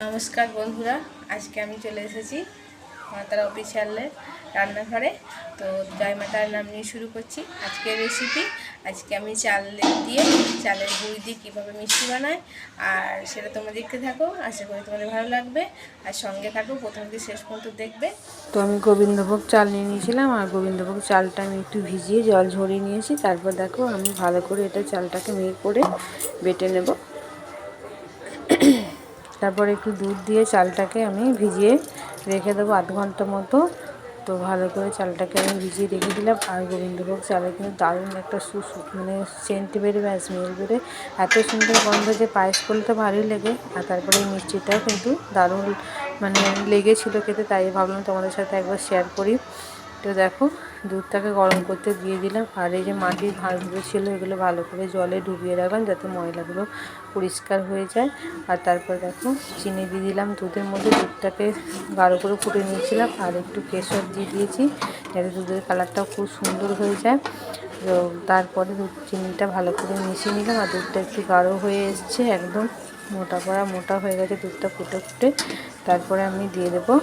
নমস্কার বন্ধুরা, আজকে আমি চলে এসেছি মাতারা অফিসিয়ালের রান্নাঘরে। তো জয় মাতার নাম নিয়ে শুরু করছি আজকের রেসিপি আজকে আমি চাল দিয়ে, চালের গুঁড়ি দিয়ে কীভাবে মিষ্টি বানাই আর সেটা তোমরা দেখতে থাকো। আশা করি তোমাদের ভালো লাগবে। আর সঙ্গে থাকো, প্রথম থেকে শেষ পর্যন্ত দেখবে। তো আমি গোবিন্দভোগ চাল নিয়ে নিয়েছিলাম, আর গোবিন্দভোগ চালটা আমি একটু ভিজিয়ে জল ঝরিয়ে নিয়েছি। তারপর দেখো আমি ভালো করে এটা চালটাকে মেয়ে করে বেটে নেব। তারপর একটু দুধ দিয়ে চালটাকে আমি ভিজিয়ে রেখে দেবো আধ ঘণ্টা মতো। তো ভালো করে চালটাকে আমি ভিজিয়ে রেখে দিলাম। আর গোবিন্দভোগ চালের কিন্তু দারুণ একটা সুসু মানে সেন্ট বেরোবে আর স্মেল বেরোবে এত সুন্দর গন্ধ যে পায়েস করলে তো ভালোই লাগে। আর তারপরে এই মিষ্টিটাও কিন্তু দারুণ মানে লেগেছিলো খেতে, তাই ভাবলাম তোমাদের সাথে একবার শেয়ার করি। তো দেখো, দুধটাকে গরম করতে দিয়ে দিলাম। আর এই যে মাটির ভাঁড়গুলো ছিল, এগুলো ভালো করে জলে ডুবিয়ে রাখলাম যাতে ময়লাগুলো পরিষ্কার হয়ে যায়। আর তারপর দেখো, চিনি দিয়ে দিলাম। দুধের মধ্যে দুধটাকে গাঢ় করে ফুটে নিয়েছিলাম। আর একটু কেশর দিয়ে দিয়েছি, যাতে দুধের কালারটাও খুব সুন্দর হয়ে যায়। তো তারপরে দুধ, চিনিটা ভালো করে মিশিয়ে নিলাম। আর দুধটা একটু গাঢ় হয়ে এসছে, একদম মোটা করা মোটা হয়ে গেছে দুধটা ফুটে ফুটে। তারপরে আমি দিয়ে দেবো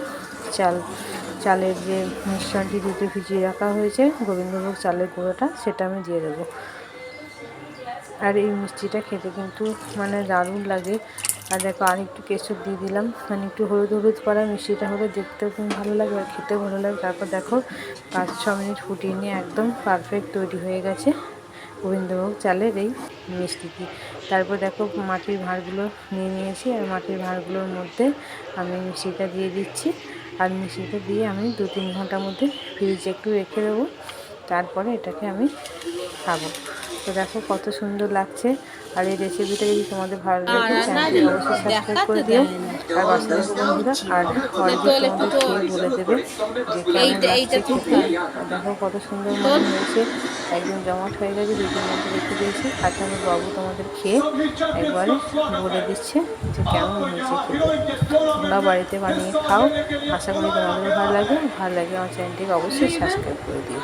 চাল। চালের যে মিশ্রণটি দুধে ভিজিয়ে রাখা হয়েছে, গোবিন্দভোগ চালের গুঁড়োটা, সেটা আমি দিয়ে দেবো। আর এই মিষ্টিটা খেতে কিন্তু মানে দারুণ লাগে। আর দেখো, আর একটু কেশর দিয়ে দিলাম। মানে একটু হলুদ হলুদ করা মিষ্টিটা হলে দেখতেও খুব ভালো লাগে আর খেতেও ভালো লাগে। তারপর দেখো, পাঁচ ছ মিনিট ফুটিয়ে নিয়ে একদম পারফেক্ট তৈরি হয়ে গেছে গোবিন্দভোগ চালের এই মিষ্টিটি। তারপর দেখো, মাটির ভাঁড়গুলো নিয়ে নিয়েছি। আর মাটির ভাঁড়গুলোর মধ্যে আমি মিষ্টিটা দিয়ে দিচ্ছি। আর মিষ্টিটা দিয়ে আমি দু তিন ঘণ্টার মধ্যে ফ্রিজে একটু রেখে দেবো। তারপরে এটাকে আমি খাব। তো দেখো কত সুন্দর লাগছে। আর এই রেসিপিটা যদি তোমাদের ভালো লাগে অবশ্যই সাবস্ক্রাইব করে দিও। আর বাচ্চা বন্ধুরা আর অনেকে তোমাদের খেয়ে বলে দেবে যে আর দেখো কত সুন্দর মনে হয়েছে। একদম জমাট হয়ে গেছে দুই তিন মধ্যে রেখে দিয়েছি। আচ্ছা আমি বাবু তোমাদের খেয়ে একবারে বলে দিচ্ছে যে কেমন হয়েছে খেতে? তোমরা বাড়িতে বানিয়ে খাও। আশা করি তোমাদের ভালো লাগে ভালো লাগে আমার চ্যানেলটিকে অবশ্যই সাবস্ক্রাইব করে দিও।